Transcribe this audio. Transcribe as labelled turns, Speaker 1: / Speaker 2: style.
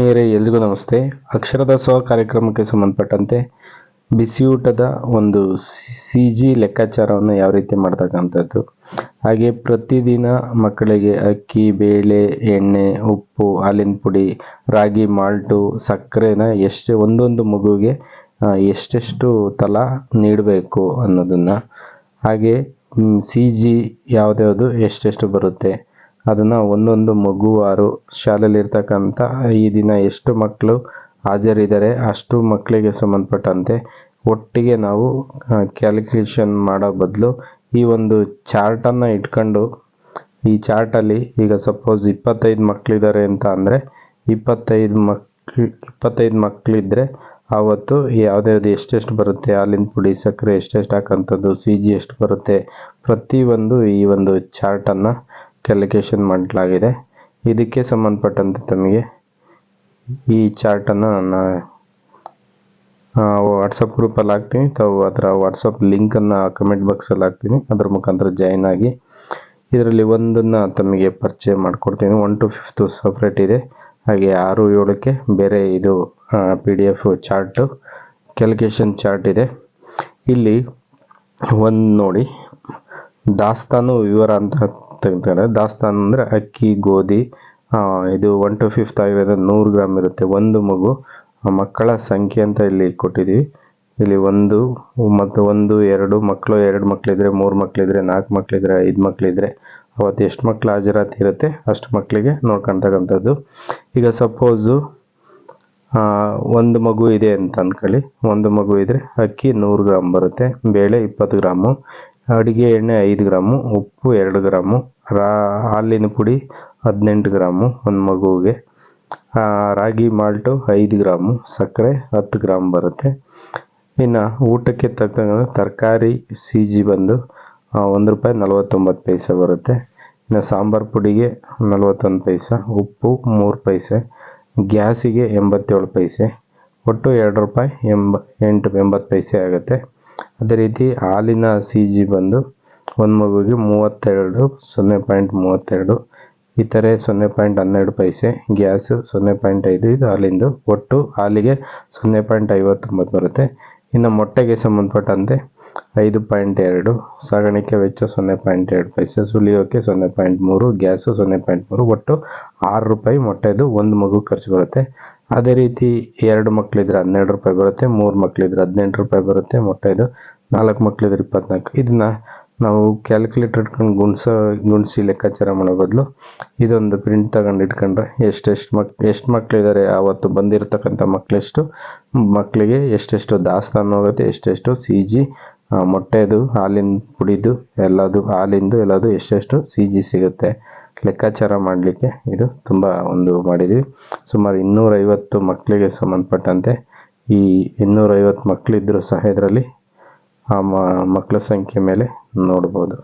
Speaker 1: ಆತ್ಮೀಯರೇ ಎಲ್ರಿಗೂ ನಮಸ್ತೆ. ಅಕ್ಷರದ ಸ್ವ ಕಾರ್ಯಕ್ರಮಕ್ಕೆ ಸಂಬಂಧಪಟ್ಟಂತೆ ಬಿಸಿಯೂಟದ ಒಂದು ಸಿ ಜಿ ಲೆಕ್ಕಾಚಾರವನ್ನು ಯಾವ ರೀತಿ ಮಾಡ್ತಕ್ಕಂಥದ್ದು? ಹಾಗೆ ಪ್ರತಿದಿನ ಮಕ್ಕಳಿಗೆ ಅಕ್ಕಿ, ಬೇಳೆ, ಎಣ್ಣೆ, ಉಪ್ಪು, ಹಾಲಿನ ಪುಡಿ, ರಾಗಿ, ಮಾಲ್ಟು, ಸಕ್ಕರೆನ ಎಷ್ಟು ಒಂದೊಂದು ಮಗುವಿಗೆ ಎಷ್ಟೆಷ್ಟು ತಲ ನೀಡಬೇಕು ಅನ್ನೋದನ್ನು. ಹಾಗೆ ಸಿ ಜಿ ಯಾವ್ದ್ಯಾವುದು, ಎಷ್ಟೆಷ್ಟು ಬರುತ್ತೆ? ಅದನ್ನು ಒಂದೊಂದು ಮಗುವಾರು ಶಾಲೆಯಲ್ಲಿರ್ತಕ್ಕಂಥ ಈ ದಿನ ಎಷ್ಟು ಮಕ್ಕಳು ಹಾಜರಿದ್ದಾರೆ, ಅಷ್ಟು ಮಕ್ಕಳಿಗೆ ಸಂಬಂಧಪಟ್ಟಂತೆ ಒಟ್ಟಿಗೆ ನಾವು ಕ್ಯಾಲ್ಕುಲೇಷನ್ ಮಾಡೋ ಬದಲು ಈ ಒಂದು ಚಾರ್ಟನ್ನು ಇಟ್ಕೊಂಡು, ಈ ಚಾರ್ಟಲ್ಲಿ ಈಗ ಸಪೋಸ್ ಇಪ್ಪತ್ತೈದು ಮಕ್ಕಳಿದ್ದಾರೆ ಅಂತ ಅಂದರೆ ಇಪ್ಪತ್ತೈದು ಮಕ್ಳು, ಇಪ್ಪತ್ತೈದು ಮಕ್ಕಳಿದ್ದರೆ ಆವತ್ತು ಯಾವುದ್ಯಾವ್ದು ಎಷ್ಟೆಷ್ಟು ಬರುತ್ತೆ, ಹಾಲಿನ ಪುಡಿ, ಸಕ್ಕರೆ ಎಷ್ಟೆಷ್ಟು ಹಾಕೋಂಥದ್ದು ಸಿ ಜಿ ಎಷ್ಟು ಬರುತ್ತೆ ಪ್ರತಿಯೊಂದು ಈ ಒಂದು ಚಾರ್ಟನ್ನು ಕ್ಯಾಲ್ಕುಲೇಷನ್ ಮಾಡಲಾಗಿದೆ. ಇದಕ್ಕೆ ಸಂಬಂಧಪಟ್ಟಂತೆ ತಮಗೆ ಈ ಚಾರ್ಟನ್ನು ನನ್ನ ವಾಟ್ಸಪ್ ಗ್ರೂಪಲ್ಲಿ ಹಾಕ್ತೀನಿ. ತಾವು ಅದರ ವಾಟ್ಸಪ್ ಲಿಂಕನ್ನು ಕಮೆಂಟ್ ಬಾಕ್ಸಲ್ಲಿ ಹಾಕ್ತೀನಿ. ಅದ್ರ ಮುಖಾಂತರ ಜಾಯಿನ್ ಆಗಿ ಇದರಲ್ಲಿ ಒಂದನ್ನು ತಮಗೆ ಪರಿಚಯ ಮಾಡಿಕೊಡ್ತೀನಿ. ಒನ್ ಟು ಫಿಫ್ತು ಸಪ್ರೇಟ್ ಇದೆ. ಹಾಗೆ ಆರು ಏಳಕ್ಕೆ ಬೇರೆ ಇದು P D F chart calculation chart ಇದೆ. ಇಲ್ಲಿ ಒಂದು ನೋಡಿ, ದಾಸ್ತಾನು ವಿವರ ಅಂತ ತೆಗ್ತಾರೆ ದಾಸ್ತಾನು ಅಂದರೆ ಅಕ್ಕಿ, ಗೋಧಿ ಇದು ಒನ್ ಟು ಫಿಫ್ತ್ ಆಗಿರೋದ್ರೆ ನೂರು ಗ್ರಾಮ್ ಇರುತ್ತೆ ಒಂದು ಮಗು. ಮಕ್ಕಳ ಸಂಖ್ಯೆ ಅಂತ ಇಲ್ಲಿ ಕೊಟ್ಟಿದ್ದೀವಿ ಇಲ್ಲಿ ಒಂದು, ಮತ್ತು ಒಂದು, ಎರಡು ಮಕ್ಕಳು ಎರಡು ಮಕ್ಕಳಿದ್ರೆ ಮೂರು ಮಕ್ಕಳಿದ್ರೆ ನಾಲ್ಕು ಮಕ್ಕಳಿದ್ರೆ ಐದು ಮಕ್ಕಳಿದ್ರೆ ಅವತ್ತು ಎಷ್ಟು ಮಕ್ಕಳು ಹಾಜರಾತಿ ಇರುತ್ತೆ ಅಷ್ಟು ಮಕ್ಕಳಿಗೆ ನೋಡ್ಕೊಳ್ತಕ್ಕಂಥದ್ದು ಈಗ ಸಪೋಸು ಒಂದು ಮಗು ಇದೆ ಅಂತ ಅಂದ್ಕೊಳ್ಳಿ ಒಂದು ಮಗು ಇದ್ದರೆ ಅಕ್ಕಿ ನೂರು ಗ್ರಾಮ್ ಬರುತ್ತೆ, ಬೇಳೆ ಇಪ್ಪತ್ತು ಗ್ರಾಮು. ಅಡುಗೆ ಎಣ್ಣೆ ಐದು ಗ್ರಾಮು, ಉಪ್ಪು ಎರಡು ಗ್ರಾಮು, ರಾ, ಹಾಲಿನ ಪುಡಿ ಹದಿನೆಂಟು ಗ್ರಾಮು, ಒಂದು ಮಗುವಿಗೆ. ರಾಗಿ ಮಾಲ್ಟು ಐದು ಗ್ರಾಮು, ಸಕ್ಕರೆ ಹತ್ತು ಗ್ರಾಮ್ ಬರುತ್ತೆ. ಇನ್ನು ಊಟಕ್ಕೆ ತಕ್ಕಂಗೆ ತರಕಾರಿ ಸಿ ಜಿ ಬಂದು ಒಂದು ರೂಪಾಯಿ ನಲವತ್ತೊಂಬತ್ತು ಪೈಸೆ ಬರುತ್ತೆ. ಇನ್ನು ಸಾಂಬಾರು ಪುಡಿಗೆ ನಲವತ್ತೊಂದು ಪೈಸೆ, ಉಪ್ಪು ಮೂರು ಪೈಸೆ, ಗ್ಯಾಸಿಗೆ ಎಂಬತ್ತೇಳು ಪೈಸೆ, ಒಟ್ಟು ಎರಡು ರೂಪಾಯಿ ಎಂಬ, ಎಂಟು, ಎಂಬತ್ತು ಪೈಸೆ ಆಗುತ್ತೆ. ಅದೇ ರೀತಿ ಹಾಲಿನ ಸಿ ಜಿ ಬಂದು ಒಂದು ಮಗುವಿಗೆ ಮೂವತ್ತೆರಡು, ಸೊನ್ನೆ ಪಾಯಿಂಟ್ ಮೂವತ್ತೆರಡು. ಇತರೆ ಸೊನ್ನೆ ಪಾಯಿಂಟ್ ಹನ್ನೆರಡು ಪೈಸೆ, ಗ್ಯಾಸು ಸೊನ್ನೆ ಪಾಯಿಂಟ್ ಐದು, ಇದು ಹಾಲಿಂದು. ಒಟ್ಟು ಹಾಲಿಗೆ ಸೊನ್ನೆ ಪಾಯಿಂಟ್ ಐವತ್ತೊಂಬತ್ತು ಬರುತ್ತೆ. ಇನ್ನು ಮೊಟ್ಟೆಗೆ ಸಂಬಂಧಪಟ್ಟಂತೆ ಐದು ಪಾಯಿಂಟ್ ಎರಡು, ಸಾಗಾಣಿಕೆ ವೆಚ್ಚ ಸೊನ್ನೆ ಪಾಯಿಂಟ್ ಎರಡು ಪೈಸೆ ಸುಲಿಯೋಕ್ಕೆ ಸೊನ್ನೆ ಪಾಯಿಂಟ್ ಮೂರು, ಗ್ಯಾಸು ಸೊನ್ನೆ ಪಾಯಿಂಟ್ ಮೂರು, ಒಟ್ಟು ಆರು ರೂಪಾಯಿ ಮೊಟ್ಟೆದು ಒಂದು ಮಗು ಖರ್ಚು ಬರುತ್ತೆ. ಅದೇ ರೀತಿ ಎರಡು ಮಕ್ಕಳಿದ್ರೆ ಹನ್ನೆರಡು ರೂಪಾಯಿ ಬರುತ್ತೆ, ಮೂರು ಮಕ್ಕಳಿದ್ರೆ ಹದಿನೆಂಟು ರೂಪಾಯಿ ಬರುತ್ತೆ ಮೊಟ್ಟೆದು ನಾಲ್ಕು ಮಕ್ಕಳಿದ್ರೆ ಇಪ್ಪತ್ನಾಲ್ಕು. ಇದನ್ನ ನಾವು ಕ್ಯಾಲ್ಕುಲೇಟರ್ ಇಟ್ಕೊಂಡು ಗುಣಿಸೋ, ಗುಣಿಸಿ ಲೆಕ್ಕಾಚಾರ ಮಾಡೋ ಬದಲು ಇದೊಂದು ಪ್ರಿಂಟ್ ತಗೊಂಡು ಇಟ್ಕೊಂಡ್ರೆ ಎಷ್ಟೆಷ್ಟು ಮಕ್, ಎಷ್ಟು ಮಕ್ಕಳಿದ್ದಾರೆ ಆವತ್ತು ಬಂದಿರತಕ್ಕಂಥ ಮಕ್ಕಳೆಷ್ಟು ಮಕ್ಕಳಿಗೆ ಎಷ್ಟೆಷ್ಟು ದಾಸ್ತಾನು ಹೋಗುತ್ತೆ ಎಷ್ಟೆಷ್ಟು ಸಿ ಜಿ ಮೊಟ್ಟೆದು, ಹಾಲಿನ ಪುಡಿದು, ಎಲ್ಲದು, ಹಾಲಿಂದು, ಎಲ್ಲದು ಎಷ್ಟೆಷ್ಟು ಸಿ ಜಿ ಸಿಗುತ್ತೆ. ಲೆಕ್ಕಾಚಾರ ಮಾಡಲಿಕ್ಕೆ ಇದು ತುಂಬ ಒಂದು ಮಾಡಿದ್ವಿ. ಸುಮಾರು ಇನ್ನೂರೈವತ್ತು ಮಕ್ಕಳಿಗೆ ಸಂಬಂಧಪಟ್ಟಂತೆ ಈ ಇನ್ನೂರೈವತ್ತು ಮಕ್ಕಳಿದ್ದರೂ ಸಹ ಇದರಲ್ಲಿ ಆ ಮಕ್ಕಳ ಸಂಖ್ಯೆ ಮೇಲೆ ನೋಡ್ಬೋದು.